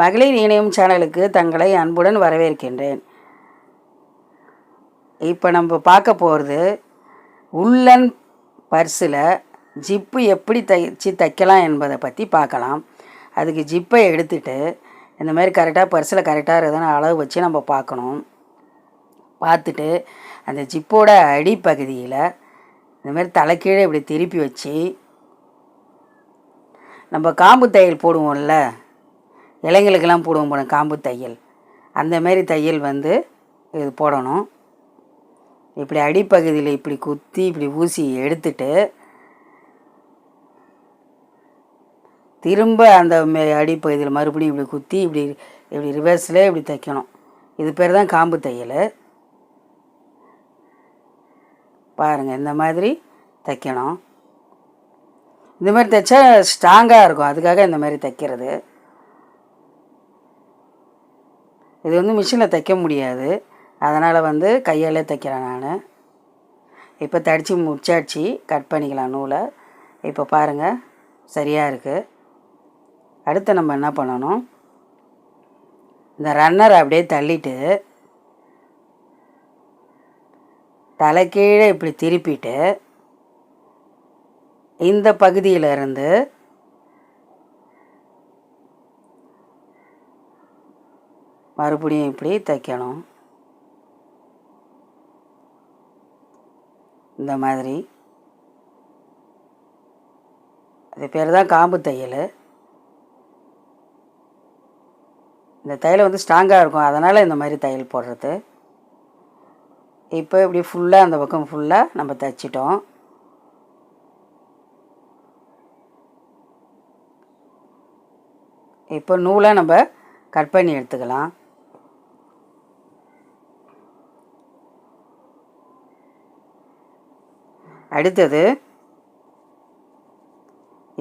மகளிர் இணையம் சேனலுக்கு தங்களை அன்புடன் வரவேற்கின்றேன். இப்போ நம்ம பார்க்க போகிறது உள்ளன் பர்ஸில் ஜிப்பு எப்படி தைச்சு தைக்கலாம் என்பதை பற்றி பார்க்கலாம். அதுக்கு ஜிப்பை எடுத்துட்டு இந்த மாதிரி கரெக்டாக பர்ஸில் கரெக்டாக இருக்குதுன்னு அளவு வச்சு நம்ம பார்க்கணும். பார்த்துட்டு அந்த ஜிப்போட அடிப்பகுதியில் இந்த மாதிரி தலைக்கீழே இப்படி திருப்பி வச்சு நம்ம காம்பு தையல் போடுவோம்ல. இலைங்களுக்கெல்லாம் போடுவோம் போன காம்பு தையல். அந்தமாரி தையல் வந்து இது போடணும். இப்படி அடிப்பகுதியில் இப்படி குத்தி இப்படி ஊசி எடுத்துட்டு திரும்ப அந்த மே- அடிப்பகுதியில் மறுபடியும் இப்படி குத்தி இப்படி இப்படி ரிவர்ஸில் இப்படி தைக்கணும். இது பேர் தான் காம்பு தையல். பாருங்கள் இந்த மாதிரி தைக்கணும். இந்த மாதிரி தைச்சா ஸ்ட்ராங்காக இருக்கும். அதுக்காக இந்த மாதிரி தைக்கிறது. இது வந்து மிஷினில் தைக்க முடியாது. அதனால் வந்து கையாலே தைக்கிறேன் நான். இப்போ தடித்து முடிச்சாச்சு. கட் பண்ணிக்கலாம் நூலை. இப்போ பாருங்கள் சரியாக இருக்குது அடுத்து நம்ம என்ன பண்ணணும்? இந்த ரன்னரை அப்படியே தள்ளிட்டு தலைக்கீழே இப்படி திருப்பிட்டு இந்த பகுதியிலிருந்து மறுபடியும் இப்படி தைக்கணும். இந்த மாதிரி. அது பேர் தான் காம்பு தையல். இந்த தையல் வந்து ஸ்ட்ராங்காக இருக்கும். அதனால் இந்த மாதிரி தையல் போடுறது. இப்போ இப்படி ஃபுல்லாக அந்த பக்கம் ஃபுல்லாக நம்ம தைச்சிட்டோம். இப்போ நூலை நம்ம கட் பண்ணி எடுத்துக்கலாம். அடுத்தது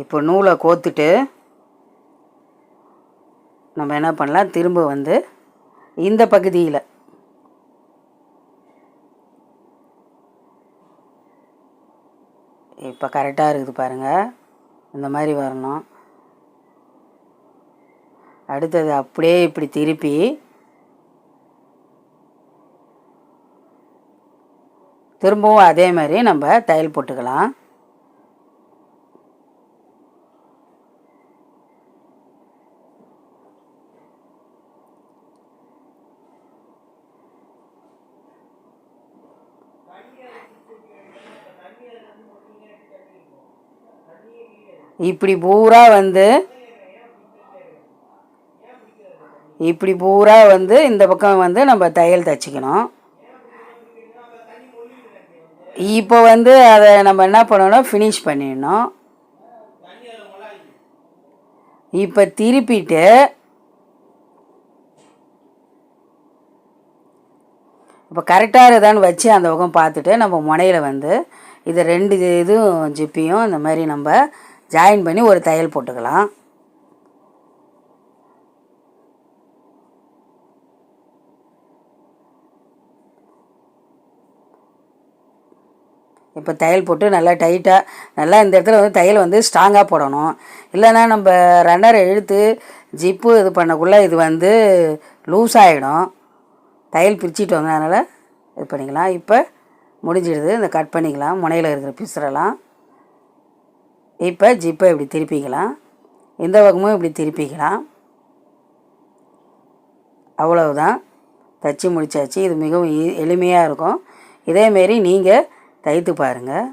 இப்போ நூலை கோத்துட்டு நம்ம என்ன பண்ணலாம்? திரும்ப வந்து இந்த பகுதியில் இப்போ கரெக்டாக இருக்குது பாருங்கள் இந்த மாதிரி வரணும். அடுத்தது அப்படியே இப்படி திருப்பி திரும்பவும் அதே மாதிரி நம்ம தையல் போட்டுக்கலாம். இப்படி பூரா வந்து இப்படி பூரா வந்து இந்த பக்கம் வந்து நம்ம தையல் தைச்சிக்கணும். இப்போ வந்து அதை நம்ம என்ன பண்ணணும் ஃபினிஷ் பண்ணிடணும் இப்போ திருப்பிட்டு இப்போ கரெக்டாக இருக்குதான்னு வச்சு அந்த பக்கம் பார்த்துட்டு நம்ம முனையில் வந்து இது ரெண்டு இதுவும் ஜிப்பியும் இந்த மாதிரி நம்ம ஜாயின் பண்ணி ஒரு தையல் போட்டுக்கலாம் இப்போ தையல் போட்டு நல்லா டைட்டாக நல்லா இந்த இடத்துல வந்து தையல் வந்து ஸ்ட்ராங்காக போடணும். இல்லைன்னா நம்ம ரன்னர் இழுத்து ஜிப்பு இது பண்ணக்குள்ளே இது வந்து லூஸ் ஆகிடும் தையல் பிரிச்சுட்டு வங்க அதனால் இது பண்ணிக்கலாம். இப்போ முடிஞ்சிடுது. இந்த கட் பண்ணிக்கலாம். முனையில் இருக்கிற பிசுறலாம். இப்போ ஜிப்பை இப்படி திருப்பிக்கலாம். இந்த பக்கமும் இப்படி திருப்பிக்கலாம். அவ்வளவுதான். தச்சு முடிச்சாச்சு. இது மிகவும் எளிமையாக இருக்கும். இதேமாரி நீங்கள் தைத்து பாருங்கள்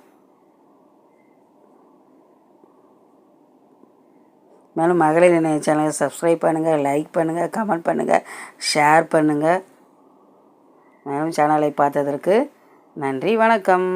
மேலும் மகளிர் இணைய சேனலை சப்ஸ்கிரைப் பண்ணுங்கள் லைக் பண்ணுங்கள் கமெண்ட் பண்ணுங்கள் ஷேர் பண்ணுங்கள் மேலும் சேனலை பார்த்ததற்கு நன்றி வணக்கம்.